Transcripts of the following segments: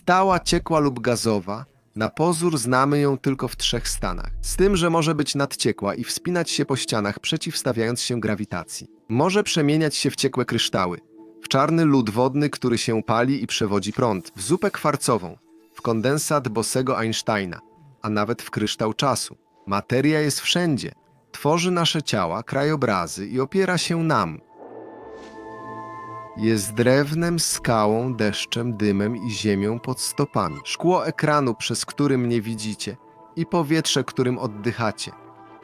Stała, ciekła lub gazowa. Na pozór znamy ją tylko w trzech stanach. Z tym, że może być nadciekła i wspinać się po ścianach, przeciwstawiając się grawitacji. Może przemieniać się w ciekłe kryształy, w czarny lód wodny, który się pali i przewodzi prąd, w zupę kwarcową, w kondensat Bosego Einsteina, a nawet w kryształ czasu. Materia jest wszędzie. Tworzy nasze ciała, krajobrazy i opiera się nam. Jest drewnem, skałą, deszczem, dymem i ziemią pod stopami. Szkło ekranu, przez który mnie widzicie i powietrze, którym oddychacie.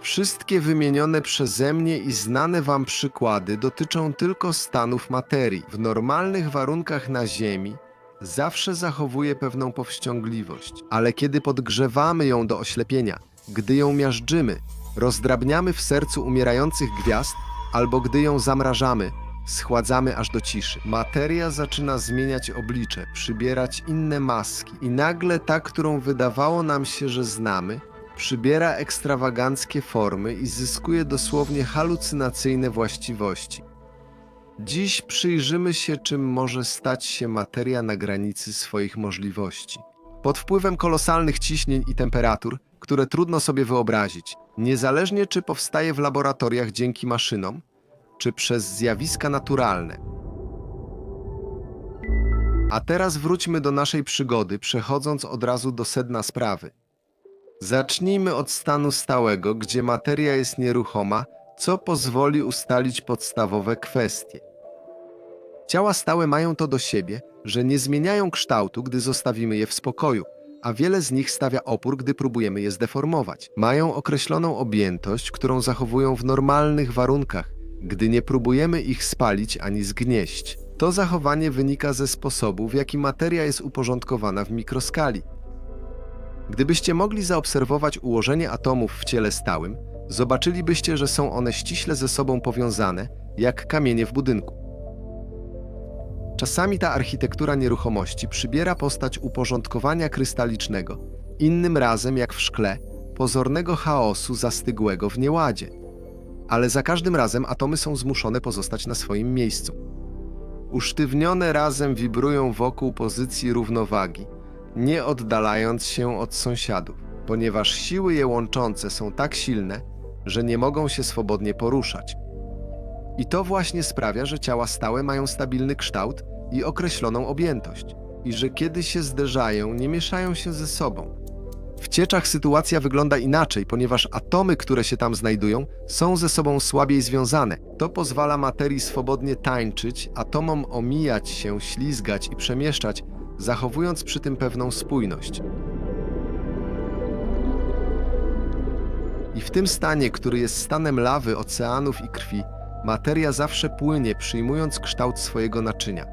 Wszystkie wymienione przeze mnie i znane Wam przykłady dotyczą tylko stanów materii. W normalnych warunkach na Ziemi zawsze zachowuje pewną powściągliwość, ale kiedy podgrzewamy ją do oślepienia, gdy ją miażdżymy, rozdrabniamy w sercu umierających gwiazd, albo gdy ją zamrażamy, schładzamy aż do ciszy. Materia zaczyna zmieniać oblicze, przybierać inne maski i nagle ta, którą wydawało nam się, że znamy, przybiera ekstrawaganckie formy i zyskuje dosłownie halucynacyjne właściwości. Dziś przyjrzymy się, czym może stać się materia na granicy swoich możliwości. Pod wpływem kolosalnych ciśnień i temperatur, które trudno sobie wyobrazić, niezależnie czy powstaje w laboratoriach dzięki maszynom, czy przez zjawiska naturalne. A teraz wróćmy do naszej przygody, przechodząc od razu do sedna sprawy. Zacznijmy od stanu stałego, gdzie materia jest nieruchoma, co pozwoli ustalić podstawowe kwestie. Ciała stałe mają to do siebie, że nie zmieniają kształtu, gdy zostawimy je w spokoju, a wiele z nich stawia opór, gdy próbujemy je zdeformować. Mają określoną objętość, którą zachowują w normalnych warunkach, gdy nie próbujemy ich spalić ani zgnieść. To zachowanie wynika ze sposobu, w jaki materia jest uporządkowana w mikroskali. Gdybyście mogli zaobserwować ułożenie atomów w ciele stałym, zobaczylibyście, że są one ściśle ze sobą powiązane, jak kamienie w budynku. Czasami ta architektura nieruchomości przybiera postać uporządkowania krystalicznego, innym razem, jak w szkle, pozornego chaosu zastygłego w nieładzie. Ale za każdym razem atomy są zmuszone pozostać na swoim miejscu. Usztywnione razem wibrują wokół pozycji równowagi, nie oddalając się od sąsiadów, ponieważ siły je łączące są tak silne, że nie mogą się swobodnie poruszać. I to właśnie sprawia, że ciała stałe mają stabilny kształt i określoną objętość, i że kiedy się zderzają, nie mieszają się ze sobą. W cieczach sytuacja wygląda inaczej, ponieważ atomy, które się tam znajdują, są ze sobą słabiej związane. To pozwala materii swobodnie tańczyć, atomom omijać się, ślizgać i przemieszczać, zachowując przy tym pewną spójność. I w tym stanie, który jest stanem lawy, oceanów i krwi, materia zawsze płynie, przyjmując kształt swojego naczynia.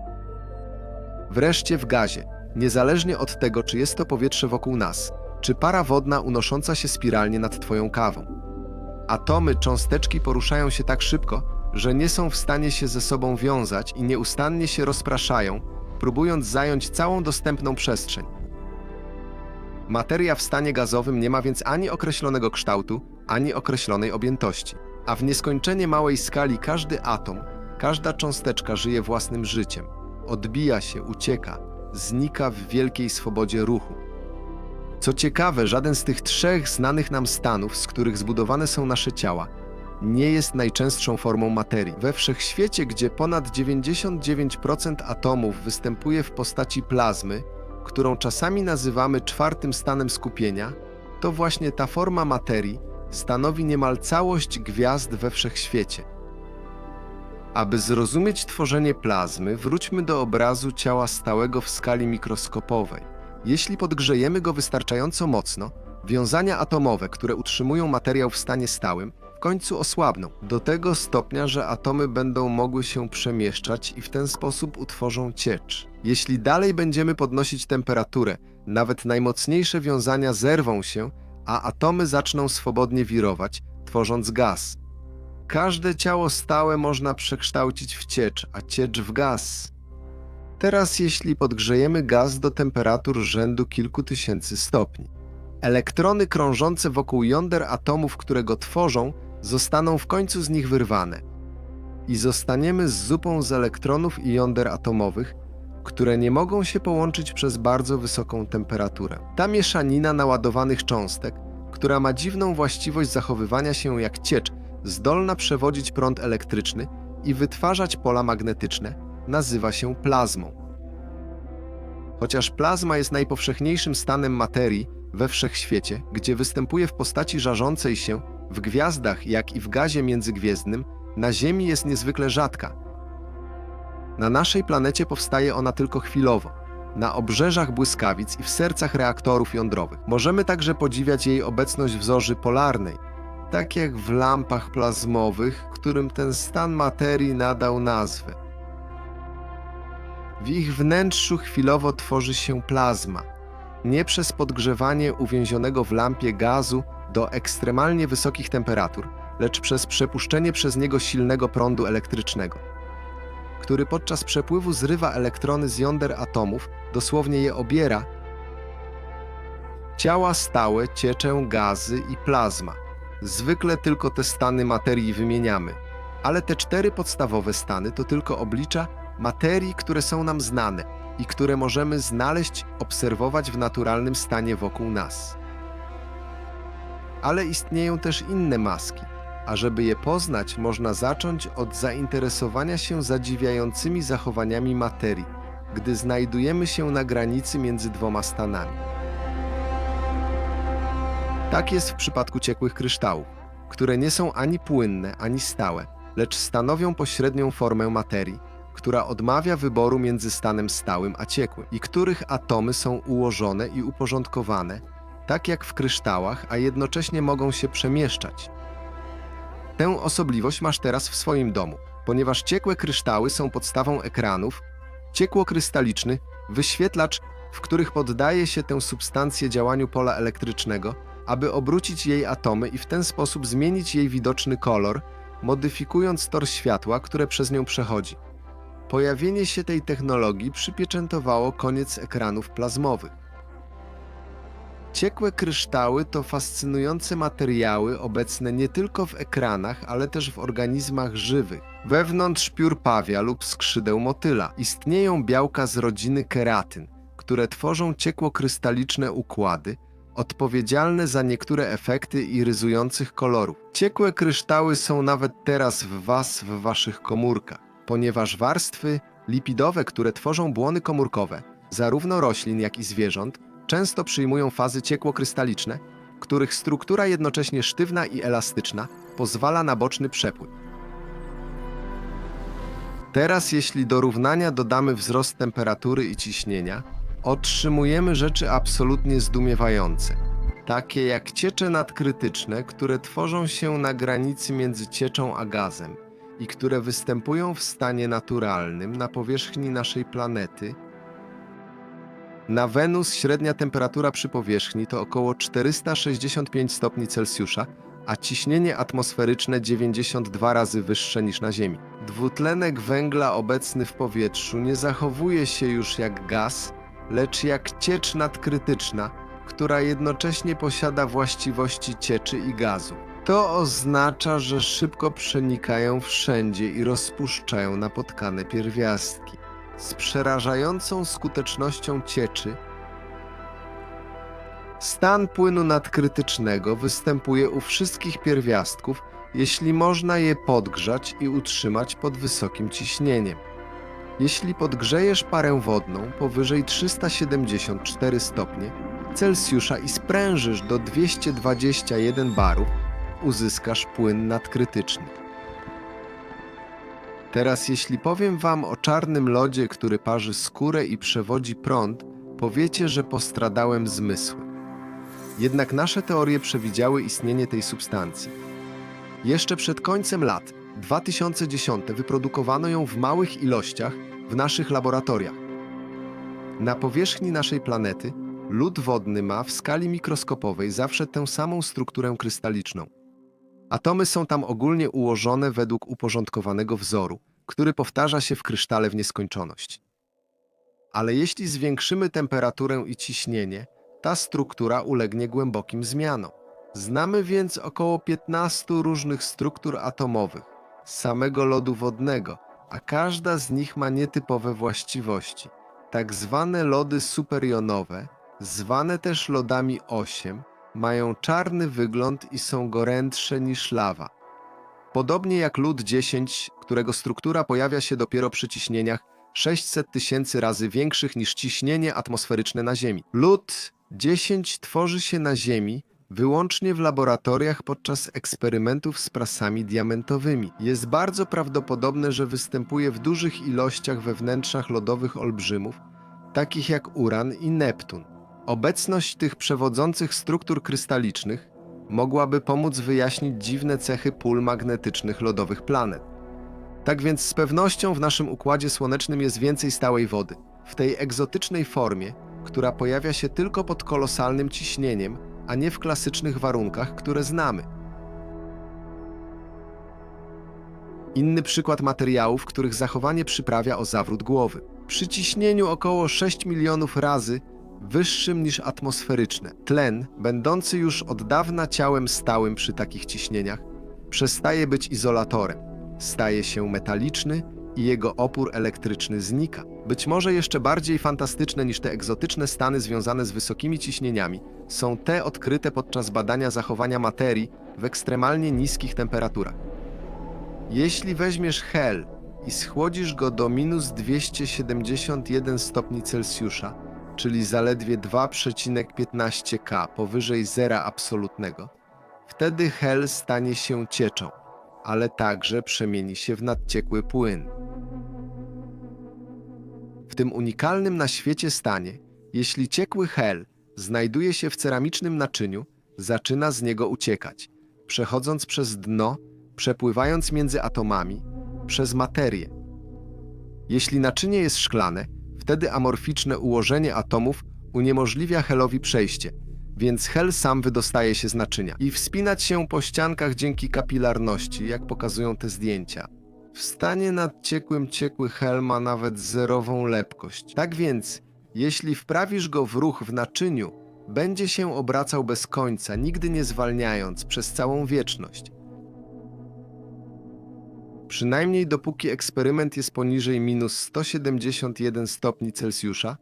Wreszcie w gazie, niezależnie od tego, czy jest to powietrze wokół nas, czy para wodna unosząca się spiralnie nad Twoją kawą. Atomy, cząsteczki poruszają się tak szybko, że nie są w stanie się ze sobą wiązać i nieustannie się rozpraszają, próbując zająć całą dostępną przestrzeń. Materia w stanie gazowym nie ma więc ani określonego kształtu, ani określonej objętości, a w nieskończenie małej skali każdy atom, każda cząsteczka żyje własnym życiem, odbija się, ucieka, znika w wielkiej swobodzie ruchu. Co ciekawe, żaden z tych trzech znanych nam stanów, z których zbudowane są nasze ciała, nie jest najczęstszą formą materii. We wszechświecie, gdzie ponad 99% atomów występuje w postaci plazmy, którą czasami nazywamy czwartym stanem skupienia, to właśnie ta forma materii stanowi niemal całość gwiazd we wszechświecie. Aby zrozumieć tworzenie plazmy, wróćmy do obrazu ciała stałego w skali mikroskopowej. Jeśli podgrzejemy go wystarczająco mocno, wiązania atomowe, które utrzymują materiał w stanie stałym, w końcu osłabną do tego stopnia, że atomy będą mogły się przemieszczać i w ten sposób utworzą ciecz. Jeśli dalej będziemy podnosić temperaturę, nawet najmocniejsze wiązania zerwą się, a atomy zaczną swobodnie wirować, tworząc gaz. Każde ciało stałe można przekształcić w ciecz, a ciecz w gaz. Teraz jeśli podgrzejemy gaz do temperatur rzędu kilku tysięcy stopni, elektrony krążące wokół jąder atomów, które go tworzą, zostaną w końcu z nich wyrwane. I zostaniemy z zupą z elektronów i jąder atomowych, które nie mogą się połączyć przez bardzo wysoką temperaturę. Ta mieszanina naładowanych cząstek, która ma dziwną właściwość zachowywania się jak ciecz, zdolna przewodzić prąd elektryczny i wytwarzać pola magnetyczne, nazywa się plazmą. Chociaż plazma jest najpowszechniejszym stanem materii we wszechświecie, gdzie występuje w postaci żarzącej się w gwiazdach, jak i w gazie międzygwiezdnym, na Ziemi jest niezwykle rzadka. Na naszej planecie powstaje ona tylko chwilowo, na obrzeżach błyskawic i w sercach reaktorów jądrowych. Możemy także podziwiać jej obecność w zorzy polarnej, tak jak w lampach plazmowych, którym ten stan materii nadał nazwę. W ich wnętrzu chwilowo tworzy się plazma, nie przez podgrzewanie uwięzionego w lampie gazu do ekstremalnie wysokich temperatur, lecz przez przepuszczenie przez niego silnego prądu elektrycznego, który podczas przepływu zrywa elektrony z jąder atomów, dosłownie je obiera. Ciała stałe, cieczę, gazy i plazma. Zwykle tylko te stany materii wymieniamy, ale te cztery podstawowe stany to tylko oblicza materii, które są nam znane i które możemy znaleźć, obserwować w naturalnym stanie wokół nas. Ale istnieją też inne maski, a żeby je poznać, można zacząć od zainteresowania się zadziwiającymi zachowaniami materii, gdy znajdujemy się na granicy między dwoma stanami. Tak jest w przypadku ciekłych kryształów, które nie są ani płynne, ani stałe, lecz stanowią pośrednią formę materii, która odmawia wyboru między stanem stałym a ciekłym i których atomy są ułożone i uporządkowane, tak jak w kryształach, a jednocześnie mogą się przemieszczać. Tę osobliwość masz teraz w swoim domu, ponieważ ciekłe kryształy są podstawą ekranów, ciekłokrystaliczny, wyświetlacz, w których poddaje się tę substancję działaniu pola elektrycznego, aby obrócić jej atomy i w ten sposób zmienić jej widoczny kolor, modyfikując tor światła, które przez nią przechodzi. Pojawienie się tej technologii przypieczętowało koniec ekranów plazmowych. Ciekłe kryształy to fascynujące materiały obecne nie tylko w ekranach, ale też w organizmach żywych. Wewnątrz piór pawia lub skrzydeł motyla istnieją białka z rodziny keratyn, które tworzą ciekłokrystaliczne układy, odpowiedzialne za niektóre efekty iryzujących kolorów. Ciekłe kryształy są nawet teraz w Was, w Waszych komórkach, ponieważ warstwy lipidowe, które tworzą błony komórkowe, zarówno roślin, jak i zwierząt, często przyjmują fazy ciekłokrystaliczne, których struktura jednocześnie sztywna i elastyczna pozwala na boczny przepływ. Teraz, jeśli do równania dodamy wzrost temperatury i ciśnienia, otrzymujemy rzeczy absolutnie zdumiewające, takie jak ciecze nadkrytyczne, które tworzą się na granicy między cieczą a gazem i które występują w stanie naturalnym na powierzchni naszej planety. Na Wenus średnia temperatura przy powierzchni to około 465 stopni Celsjusza, a ciśnienie atmosferyczne 92 razy wyższe niż na Ziemi. Dwutlenek węgla obecny w powietrzu nie zachowuje się już jak gaz, lecz jak ciecz nadkrytyczna, która jednocześnie posiada właściwości cieczy i gazu. To oznacza, że szybko przenikają wszędzie i rozpuszczają napotkane pierwiastki. Z przerażającą skutecznością cieczy, stan płynu nadkrytycznego występuje u wszystkich pierwiastków, jeśli można je podgrzać i utrzymać pod wysokim ciśnieniem. Jeśli podgrzejesz parę wodną powyżej 374 stopnie Celsjusza i sprężysz do 221 barów, uzyskasz płyn nadkrytyczny. Teraz, jeśli powiem Wam o czarnym lodzie, który parzy skórę i przewodzi prąd, powiecie, że postradałem zmysły. Jednak nasze teorie przewidziały istnienie tej substancji. Jeszcze przed końcem lat 2010 wyprodukowano ją w małych ilościach w naszych laboratoriach. Na powierzchni naszej planety lód wodny ma w skali mikroskopowej zawsze tę samą strukturę krystaliczną. Atomy są tam ogólnie ułożone według uporządkowanego wzoru, który powtarza się w krysztale w nieskończoność. Ale jeśli zwiększymy temperaturę i ciśnienie, ta struktura ulegnie głębokim zmianom. Znamy więc około 15 różnych struktur atomowych samego lodu wodnego, a każda z nich ma nietypowe właściwości. Tak zwane lody superjonowe, zwane też lodami 8, mają czarny wygląd i są gorętsze niż lawa. Podobnie jak lód 10, którego struktura pojawia się dopiero przy ciśnieniach 600 tysięcy razy większych niż ciśnienie atmosferyczne na Ziemi. Lód 10 tworzy się na Ziemi wyłącznie w laboratoriach podczas eksperymentów z prasami diamentowymi. Jest bardzo prawdopodobne, że występuje w dużych ilościach we wnętrzach lodowych olbrzymów, takich jak Uran i Neptun. Obecność tych przewodzących struktur krystalicznych mogłaby pomóc wyjaśnić dziwne cechy pól magnetycznych lodowych planet. Tak więc z pewnością w naszym układzie słonecznym jest więcej stałej wody. W tej egzotycznej formie, która pojawia się tylko pod kolosalnym ciśnieniem, a nie w klasycznych warunkach, które znamy. Inny przykład materiałów, których zachowanie przyprawia o zawrót głowy. Przy ciśnieniu około 6 milionów razy wyższym niż atmosferyczne, tlen, będący już od dawna ciałem stałym przy takich ciśnieniach, przestaje być izolatorem staje się metaliczny i jego opór elektryczny znika. Być może jeszcze bardziej fantastyczne niż te egzotyczne stany związane z wysokimi ciśnieniami są te odkryte podczas badania zachowania materii w ekstremalnie niskich temperaturach. Jeśli weźmiesz hel i schłodzisz go do minus 271 stopni Celsjusza, czyli zaledwie 2,15 K powyżej zera absolutnego, wtedy hel stanie się cieczą ale także przemieni się w nadciekły płyn. W tym unikalnym na świecie stanie, jeśli ciekły hel znajduje się w ceramicznym naczyniu, zaczyna z niego uciekać, przechodząc przez dno, przepływając między atomami, przez materię. Jeśli naczynie jest szklane, wtedy amorficzne ułożenie atomów uniemożliwia helowi przejście – więc hel sam wydostaje się z naczynia i wspinać się po ściankach dzięki kapilarności, jak pokazują te zdjęcia. W stanie nadciekłym ciekły hel ma nawet zerową lepkość. Tak więc, jeśli wprawisz go w ruch w naczyniu, będzie się obracał bez końca, nigdy nie zwalniając, przez całą wieczność. Przynajmniej dopóki eksperyment jest poniżej minus 171 stopni Celsjusza,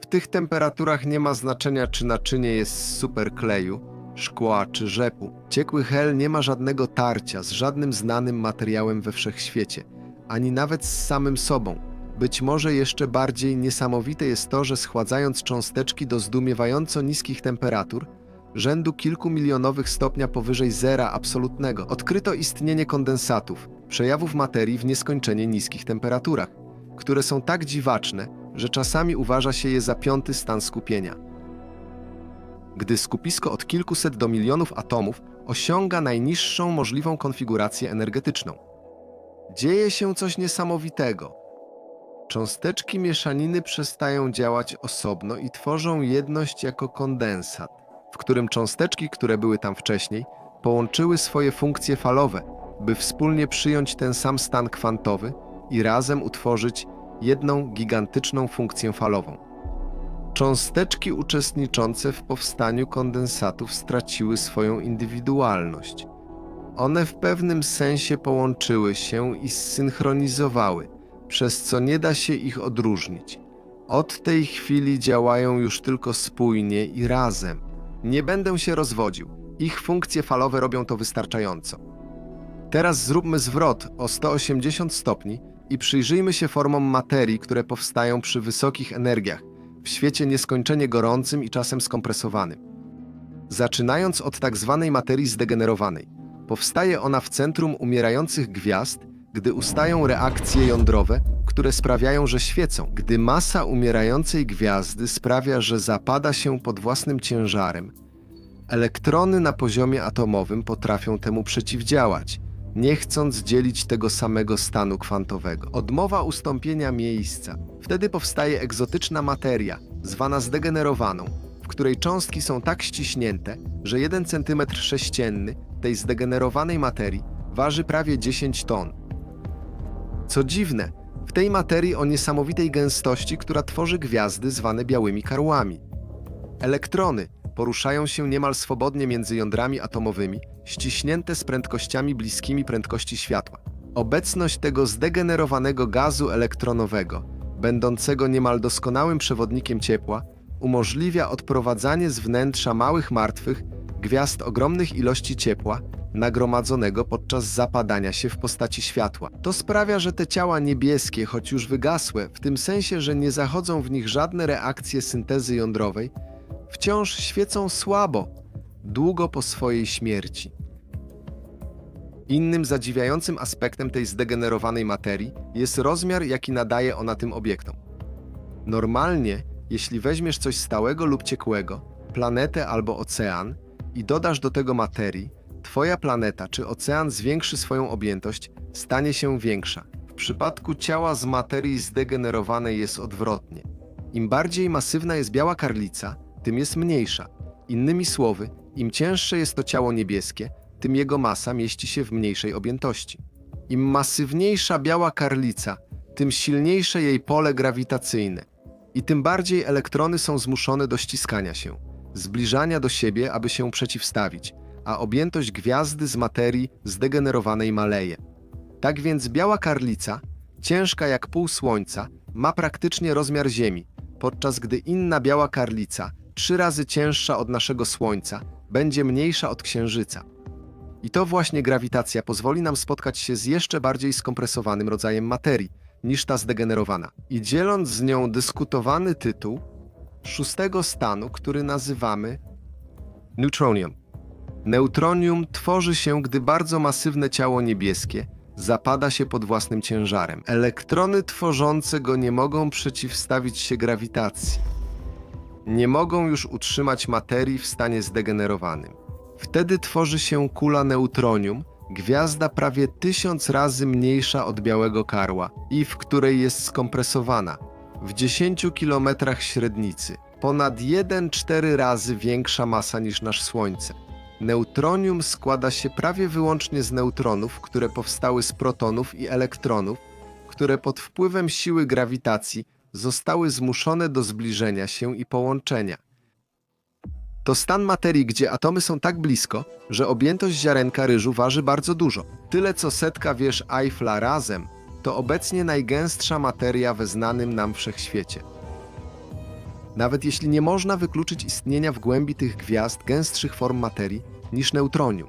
w tych temperaturach nie ma znaczenia, czy naczynie jest z superkleju, szkła czy rzepu. Ciekły hel nie ma żadnego tarcia z żadnym znanym materiałem we wszechświecie, ani nawet z samym sobą. Być może jeszcze bardziej niesamowite jest to, że schładzając cząsteczki do zdumiewająco niskich temperatur, rzędu kilku milionowych stopnia powyżej zera absolutnego, odkryto istnienie kondensatów, przejawów materii w nieskończenie niskich temperaturach, które są tak dziwaczne, że czasami uważa się je za piąty stan skupienia. Gdy skupisko od kilkuset do milionów atomów osiąga najniższą możliwą konfigurację energetyczną. Dzieje się coś niesamowitego. Cząsteczki mieszaniny przestają działać osobno i tworzą jedność jako kondensat, w którym cząsteczki, które były tam wcześniej, połączyły swoje funkcje falowe, by wspólnie przyjąć ten sam stan kwantowy i razem utworzyć jedną gigantyczną funkcję falową. Cząsteczki uczestniczące w powstaniu kondensatów straciły swoją indywidualność. One w pewnym sensie połączyły się i zsynchronizowały, przez co nie da się ich odróżnić. Od tej chwili działają już tylko spójnie i razem. Nie będę się rozwodził. Ich funkcje falowe robią to wystarczająco. Teraz zróbmy zwrot o 180 stopni i przyjrzyjmy się formom materii, które powstają przy wysokich energiach, w świecie nieskończenie gorącym i czasem skompresowanym. Zaczynając od tak zwanej materii zdegenerowanej, powstaje ona w centrum umierających gwiazd, gdy ustają reakcje jądrowe, które sprawiają, że świecą. Gdy masa umierającej gwiazdy sprawia, że zapada się pod własnym ciężarem, elektrony na poziomie atomowym potrafią temu przeciwdziałać – nie chcąc dzielić tego samego stanu kwantowego. Odmowa ustąpienia miejsca. Wtedy powstaje egzotyczna materia, zwana zdegenerowaną, w której cząstki są tak ściśnięte, że 1 cm sześcienny tej zdegenerowanej materii waży prawie 10 ton. Co dziwne, w tej materii o niesamowitej gęstości, która tworzy gwiazdy zwane białymi karłami. Elektrony poruszają się niemal swobodnie między jądrami atomowymi, ściśnięte z prędkościami bliskimi prędkości światła. Obecność tego zdegenerowanego gazu elektronowego będącego niemal doskonałym przewodnikiem ciepła, umożliwia odprowadzanie z wnętrza małych martwych gwiazd ogromnych ilości ciepła nagromadzonego podczas zapadania się w postaci światła. To sprawia, że te ciała niebieskie, choć już wygasłe, w tym sensie, że nie zachodzą w nich żadne reakcje syntezy jądrowej, wciąż świecą słabo, długo po swojej śmierci. Innym zadziwiającym aspektem tej zdegenerowanej materii jest rozmiar, jaki nadaje ona tym obiektom. Normalnie, jeśli weźmiesz coś stałego lub ciekłego, planetę albo ocean, i dodasz do tego materii, Twoja planeta czy ocean zwiększy swoją objętość, stanie się większa. W przypadku ciała z materii zdegenerowanej jest odwrotnie. Im bardziej masywna jest biała karlica, tym jest mniejsza. Innymi słowy, im cięższe jest to ciało niebieskie, tym jego masa mieści się w mniejszej objętości. Im masywniejsza biała karlica, tym silniejsze jej pole grawitacyjne i tym bardziej elektrony są zmuszone do ściskania się, zbliżania do siebie, aby się przeciwstawić, a objętość gwiazdy z materii zdegenerowanej maleje. Tak więc biała karlica, ciężka jak pół słońca, ma praktycznie rozmiar Ziemi, podczas gdy inna biała karlica, trzy razy cięższa od naszego Słońca, będzie mniejsza od Księżyca. I to właśnie grawitacja pozwoli nam spotkać się z jeszcze bardziej skompresowanym rodzajem materii niż ta zdegenerowana. I dzieląc z nią dyskutowany tytuł szóstego stanu, który nazywamy neutronium. Neutronium tworzy się, gdy bardzo masywne ciało niebieskie zapada się pod własnym ciężarem. Elektrony tworzące go nie mogą przeciwstawić się grawitacji. Nie mogą już utrzymać materii w stanie zdegenerowanym. Wtedy tworzy się kula neutronium, gwiazda prawie tysiąc razy mniejsza od białego karła i w której jest skompresowana w 10 kilometrach średnicy, ponad 1,4 razy większa masa niż nasz Słońce. Neutronium składa się prawie wyłącznie z neutronów, które powstały z protonów i elektronów, które pod wpływem siły grawitacji zostały zmuszone do zbliżenia się i połączenia. To stan materii, gdzie atomy są tak blisko, że objętość ziarenka ryżu waży bardzo dużo. Tyle co setka wież Eiffla razem, to obecnie najgęstsza materia we znanym nam wszechświecie. Nawet jeśli nie można wykluczyć istnienia w głębi tych gwiazd gęstszych form materii niż neutronium.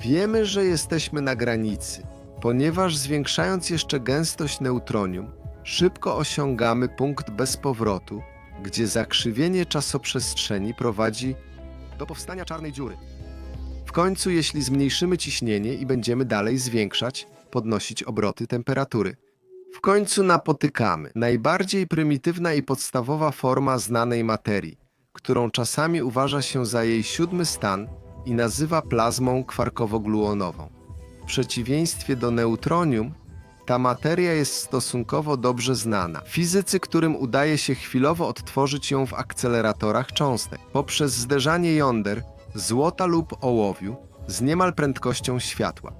Wiemy, że jesteśmy na granicy, ponieważ zwiększając jeszcze gęstość neutronium, szybko osiągamy punkt bez powrotu, gdzie zakrzywienie czasoprzestrzeni prowadzi do powstania czarnej dziury. W końcu, jeśli zmniejszymy ciśnienie i będziemy dalej zwiększać, podnosić obroty temperatury. W końcu napotykamy najbardziej prymitywna i podstawowa forma znanej materii, którą czasami uważa się za jej siódmy stan i nazywa plazmą kwarkowo-gluonową. W przeciwieństwie do neutronium, ta materia jest stosunkowo dobrze znana. Fizycy, którym udaje się chwilowo odtworzyć ją w akceleratorach cząstek poprzez zderzanie jąder złota lub ołowiu z niemal prędkością światła.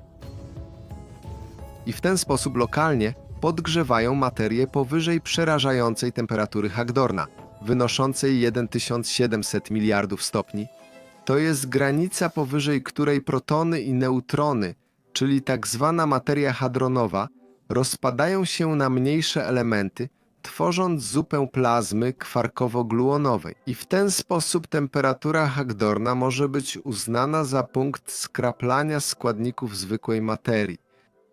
I w ten sposób lokalnie podgrzewają materię powyżej przerażającej temperatury Hagdorna, wynoszącej 1700 miliardów stopni. To jest granica powyżej której protony i neutrony, czyli tak zwana materia hadronowa, rozpadają się na mniejsze elementy, tworząc zupę plazmy kwarkowo-gluonowej. I w ten sposób temperatura Hagdorna może być uznana za punkt skraplania składników zwykłej materii.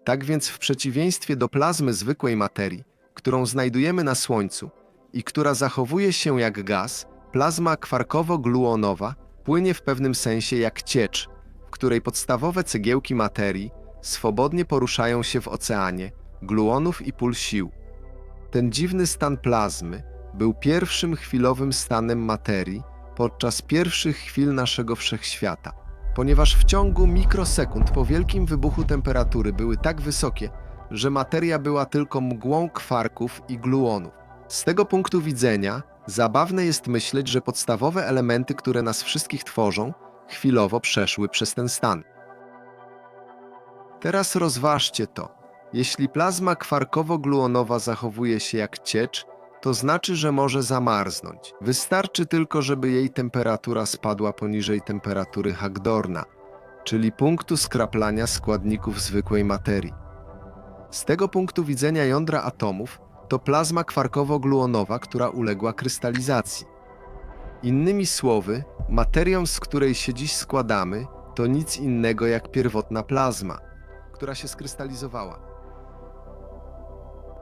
Tak więc w przeciwieństwie do plazmy zwykłej materii, którą znajdujemy na Słońcu i która zachowuje się jak gaz, plazma kwarkowo-gluonowa płynie w pewnym sensie jak ciecz, w której podstawowe cegiełki materii swobodnie poruszają się w oceanie, gluonów i pól sił. Ten dziwny stan plazmy był pierwszym chwilowym stanem materii podczas pierwszych chwil naszego wszechświata, ponieważ w ciągu mikrosekund po wielkim wybuchu temperatury były tak wysokie, że materia była tylko mgłą kwarków i gluonów. Z tego punktu widzenia zabawne jest myśleć, że podstawowe elementy, które nas wszystkich tworzą, chwilowo przeszły przez ten stan. Teraz rozważcie to. Jeśli plazma kwarkowo-gluonowa zachowuje się jak ciecz, to znaczy, że może zamarznąć. Wystarczy tylko, żeby jej temperatura spadła poniżej temperatury Hagdorna, czyli punktu skraplania składników zwykłej materii. Z tego punktu widzenia jądra atomów to plazma kwarkowo-gluonowa, która uległa krystalizacji. Innymi słowy, materią, z której się dziś składamy, to nic innego jak pierwotna plazma, która się skrystalizowała.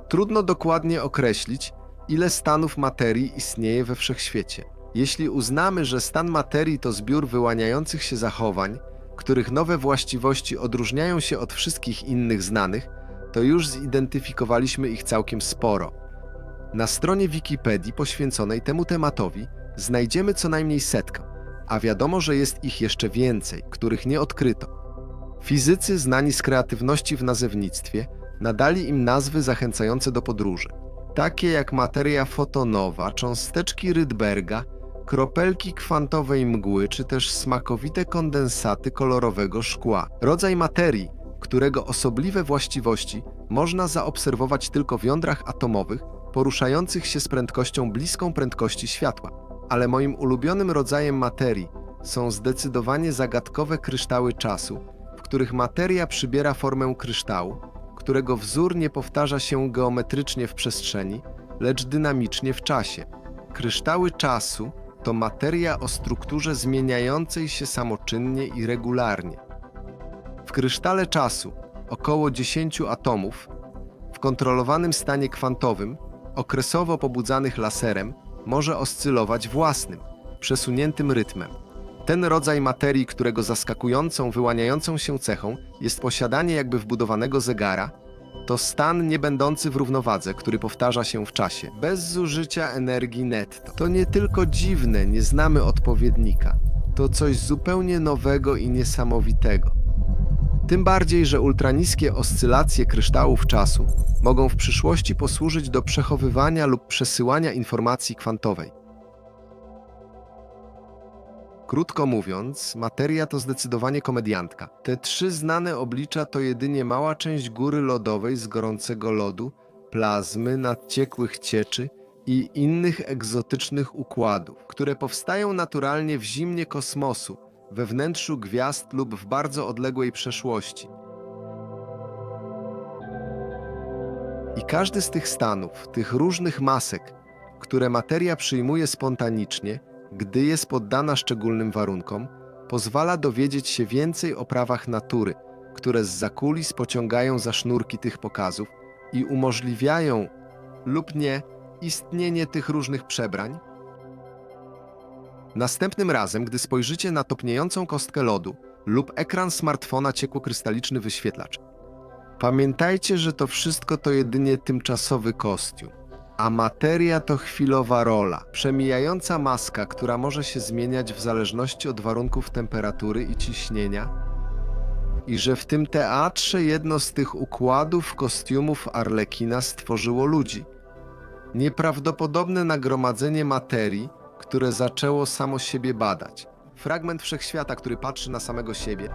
Trudno dokładnie określić, ile stanów materii istnieje we wszechświecie. Jeśli uznamy, że stan materii to zbiór wyłaniających się zachowań, których nowe właściwości odróżniają się od wszystkich innych znanych, to już zidentyfikowaliśmy ich całkiem sporo. Na stronie Wikipedii poświęconej temu tematowi znajdziemy co najmniej setkę, a wiadomo, że jest ich jeszcze więcej, których nie odkryto. Fizycy znani z kreatywności w nazewnictwie nadali im nazwy zachęcające do podróży, takie jak materia fotonowa, cząsteczki Rydberga, kropelki kwantowej mgły czy też smakowite kondensaty kolorowego szkła. Rodzaj materii, którego osobliwe właściwości można zaobserwować tylko w jądrach atomowych poruszających się z prędkością bliską prędkości światła. Ale moim ulubionym rodzajem materii są zdecydowanie zagadkowe kryształy czasu, w których materia przybiera formę kryształu, którego wzór nie powtarza się geometrycznie w przestrzeni, lecz dynamicznie w czasie. Kryształy czasu to materia o strukturze zmieniającej się samoczynnie i regularnie. W krysztale czasu około 10 atomów, w kontrolowanym stanie kwantowym, okresowo pobudzanych laserem, może oscylować własnym, przesuniętym rytmem. Ten rodzaj materii, którego zaskakującą, wyłaniającą się cechą jest posiadanie jakby wbudowanego zegara, to stan niebędący w równowadze, który powtarza się w czasie, bez zużycia energii netto. To nie tylko dziwne, nie znamy odpowiednika. To coś zupełnie nowego i niesamowitego. Tym bardziej, że ultraniskie oscylacje kryształów czasu mogą w przyszłości posłużyć do przechowywania lub przesyłania informacji kwantowej. Krótko mówiąc, materia to zdecydowanie komediantka. Te trzy znane oblicza to jedynie mała część góry lodowej z gorącego lodu, plazmy, nadciekłych cieczy i innych egzotycznych układów, które powstają naturalnie w zimnie kosmosu, we wnętrzu gwiazd lub w bardzo odległej przeszłości. I każdy z tych stanów, tych różnych masek, które materia przyjmuje spontanicznie, gdy jest poddana szczególnym warunkom, pozwala dowiedzieć się więcej o prawach natury, które z zakulis pociągają za sznurki tych pokazów i umożliwiają lub nie istnienie tych różnych przebrań. Następnym razem, gdy spojrzycie na topniejącą kostkę lodu lub ekran smartfona ciekłokrystaliczny wyświetlacz, pamiętajcie, że to wszystko to jedynie tymczasowy kostium a materia to chwilowa rola, przemijająca maska, która może się zmieniać w zależności od warunków temperatury i ciśnienia, i że w tym teatrze jedno z tych układów kostiumów Arlekina stworzyło ludzi. Nieprawdopodobne nagromadzenie materii, które zaczęło samo siebie badać. Fragment wszechświata, który patrzy na samego siebie,